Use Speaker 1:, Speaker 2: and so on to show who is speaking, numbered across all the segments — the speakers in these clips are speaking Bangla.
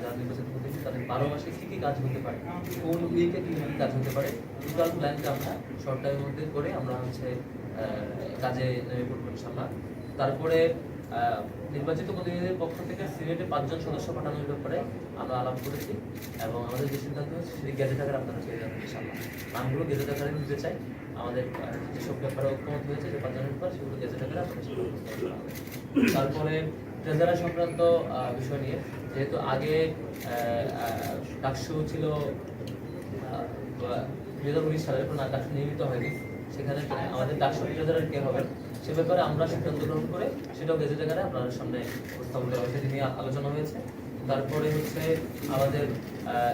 Speaker 1: যারা নির্বাচিত প্রতিনিধি তাদের বারো মাসে কী কী কাজ হতে পারে, কোন উইকে কী কী কাজ হতে পারে টোটাল প্ল্যানটা আমরা শর্ট টাইমের মধ্যে করে আমরা হচ্ছে কাজে নেমে পড়ব ইনশাল্লাহ তারপরে নির্বাচিত প্রতিনিধিদের পক্ষ থেকে সিনেটে পাঁচজন সদস্য পাঠানোর ব্যাপারে আমরা আলাপ করেছি এবং আমাদের যে সিদ্ধান্ত হয়েছে, সেটি গেজেট আকারে আপনারা পেয়ে যাবেন ইনশাল্লাহ নামগুলো গেজেট আকারে নিতে চাই। আমাদের যেসব ব্যাপারে ঐক্যমত হয়েছে যে পাঁচজনের ব্যাপার সেগুলো গেজেট আকারে হবে। তারপরে ট্রেজারা সংক্রান্ত বিষয় নিয়ে। যেহেতু আগে ডাকসু ছিল দুই হাজার উনিশ সালের কোনো ডাকসু নির্মিত হয়নি। সেখানে আমাদের ডাকসু ট্রেজারার কে হবে সে ব্যাপারে আমরা সিদ্ধান্ত গ্রহণ করে সেটাও গেজেট আকারে আপনাদের সামনে উপস্থাপন করা হয়েছে। নিয়ে আলোচনা হয়েছে। তারপরে হচ্ছে আমাদের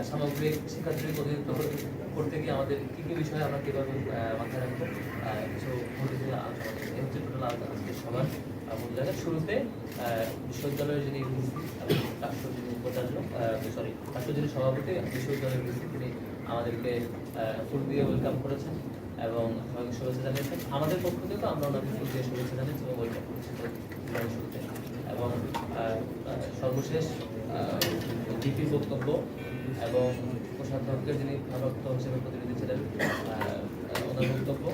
Speaker 1: সামগ্রিক শিক্ষার্থীর প্রতিনিধিত্ব করতে- গিয়ে আমাদের কী কী বিষয়ে আমরা কীভাবে মাথায় রাখব কিছু আলোচনা। এই হচ্ছে টোটাল আজকের সবার মূল শুরুতে বিশ্ববিদ্যালয়ের যিনি রাষ্ট্র যিনি উপাচার্য সরি রাষ্ট্র যিনি সভাপতি, বিশ্ববিদ্যালয়ের তিনি আমাদেরকে ফুল দিয়ে ওয়েলকাম করেছেন এবং সবাইকে শুভেচ্ছা জানিয়েছেন। আমাদের পক্ষ থেকে আমরা ওনাকে ফুল দিয়ে শুভেচ্ছা জানিয়েছি এবং ওয়েলকাম করেছি শুরুতে এবং সর্বশেষ ডিপির বক্তব্য এবং কোষাধ্যক্ষের যিনি ভারপ্রাপ্ত হিসেবে প্রতিনিধি ছিলেন ওনার বক্তব্য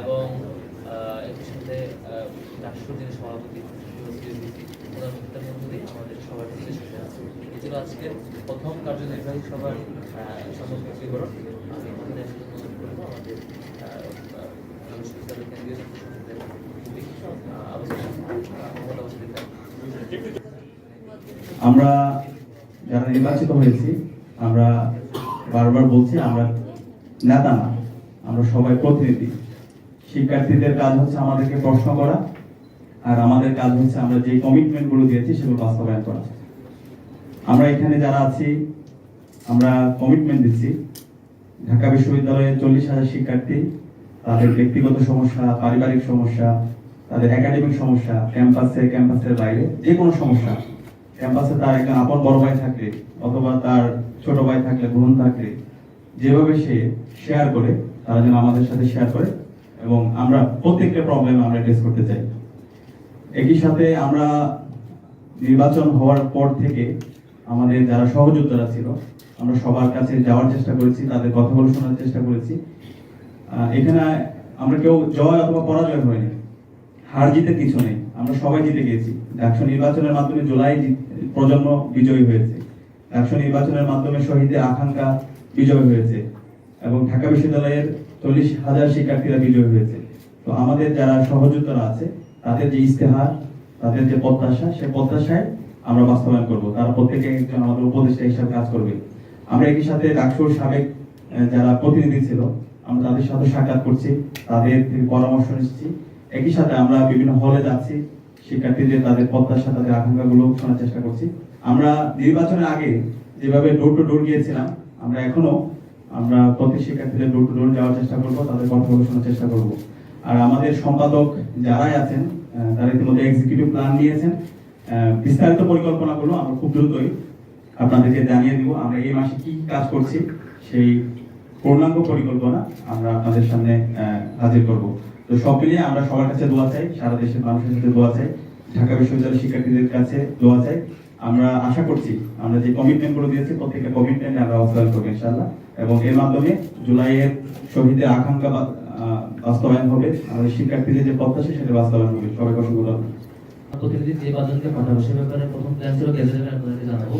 Speaker 1: এবং একই সাথে রাষ্ট্র যিনি সভাপতি ভিসি মধ্য দিয়ে আমাদের সবার আছে ছিল আজকের প্রথম কার্যনির্বাহী সভার সামগ্রিক বিবরণ। আমি এখানে অনুরোধ করব। আমাদের বিশ্ববিদ্যালয় কেন্দ্রীয় ছাত্র সংসদের খুবই আলোচনা মোহাম্মদ আবু সিদ্দিক
Speaker 2: আমরা যারা নির্বাচিত হয়েছি, আমরা বারবার বলছি, আমরা নেতা না, আমরা সবাই প্রতিনিধি। শিক্ষার্থীদের কাজ হচ্ছে আমাদেরকে প্রশ্ন করা, আর আমাদের কাজ হচ্ছে আমরা যে কমিটমেন্টগুলো দিয়েছি সেগুলো বাস্তবায়ন করা। আমরা এখানে যারা আছি, আমরা কমিটমেন্ট দিচ্ছি। ঢাকা বিশ্ববিদ্যালয়ে চল্লিশ হাজার শিক্ষার্থী, তাদের ব্যক্তিগত সমস্যা, পারিবারিক সমস্যা, তাদের একাডেমিক সমস্যা, ক্যাম্পাসে, ক্যাম্পাসের বাইরে, যে কোনো সমস্যা। ক্যাম্পাসে তার একজন আপন বড় ভাই থাকলে, অথবা তার ছোট ভাই থাকলে, বোন থাকলে, যেভাবে সে শেয়ার করে, তারা যেন আমাদের সাথে শেয়ার করে এবং আমরা প্রত্যেকটা প্রবলেম আমরা ফেস করতে চাই। একই সাথে আমরা নির্বাচন হওয়ার পর থেকে আমাদের যারা সহযোদ্ধারা ছিল, আমরা সবার কাছে যাওয়ার চেষ্টা করেছি, তাদের কথাগুলো শোনার চেষ্টা করেছি। এখানে আমরা কেউ জয় অথবা পরাজয় হয়নি। হার জিতে কিছু নেই। আমরা সবাই জিতে গিয়েছি। একশো নির্বাচনের মাধ্যমে জুলাই প্রজন্ম বিজয়ী হয়েছে। একশো নির্বাচনের মাধ্যমে শহীদের আকাঙ্ক্ষা বিজয় হয়েছে। এবং ঢাকা বিশ্ববিদ্যালয়ের চল্লিশ হাজার শিক্ষার্থীরা বিজয়ী হয়েছে। তো আমাদের যারা সহযোদ্ধারা আছে, তাদের যে ইস্তেহার তাদের যে প্রত্যাশা, সে প্রত্যাশায় আমরা বাস্তবায়ন করব। তারা প্রত্যেকে একজন আমাদের উপদেষ্টা হিসাবে কাজ করবে। আমরা একই সাথে ডাকসুর সাবেক যারা প্রতিনিধি ছিল, আমরা তাদের সাথে সাক্ষাৎ করছি, তাদের থেকে পরামর্শ নিচ্ছি। একই সাথে আমরা বিভিন্ন হলে যাচ্ছি, শিক্ষার্থীদের তাদের প্রত্যাশা, তাদের আকাঙ্ক্ষাগুলো শোনার চেষ্টা করছি। আমরা নির্বাচনের আগে যেভাবে ডোর টু ডোর গিয়েছিলাম, আমরা এখনও আমরা প্রতি শিক্ষার্থীদের ডোর টু ডোর যাওয়ার চেষ্টা করব, তাদের কথাগুলো শোনার চেষ্টা করব। আর আমাদের সম্পাদক যারাই আছেন তারা ইতিমধ্যে এক্সিকিউটিভ প্ল্যান নিয়েছেন। বিস্তারিত পরিকল্পনাগুলো আমরা খুব দ্রুতই আপনাদেরকে জানিয়ে দিব, আমরা এই মাসে কি কাজ করছি, সেই পূর্ণাঙ্গ পরিকল্পনা আমরা আপনাদের সামনে হাজির করব। তো সব মিলিয়ে আমরা সবার কাছে দোয়া চাই, সারা দেশের মানুষের কাছে দোয়া চাই, ঢাকা বিশ্ববিদ্যালয়ের শিক্ষার্থীদের কাছে দোয়া চাই। আমরা আশা করছি আমরা যে কমিটমেন্টগুলো দিয়েছি, প্রত্যেকটা কমিটমেন্ট আমরা বাস্তবায়ন করব ইনশাল্লাহ এবং এর মাধ্যমে জুলাইয়ের শহীদের আকাঙ্ক্ষা বাস্তবায়ন হবে। আমাদের শিক্ষার্থীদের যে প্রত্যাশা, সেটা বাস্তবায়ন হবে। সবাই অসংখ্য
Speaker 1: প্রতিনিধি যে পাঁচজনকে পাঠাবো, সে ব্যাপারে প্রথম প্ল্যান ছিল গেজেটের আপনাদেরকে জানাব।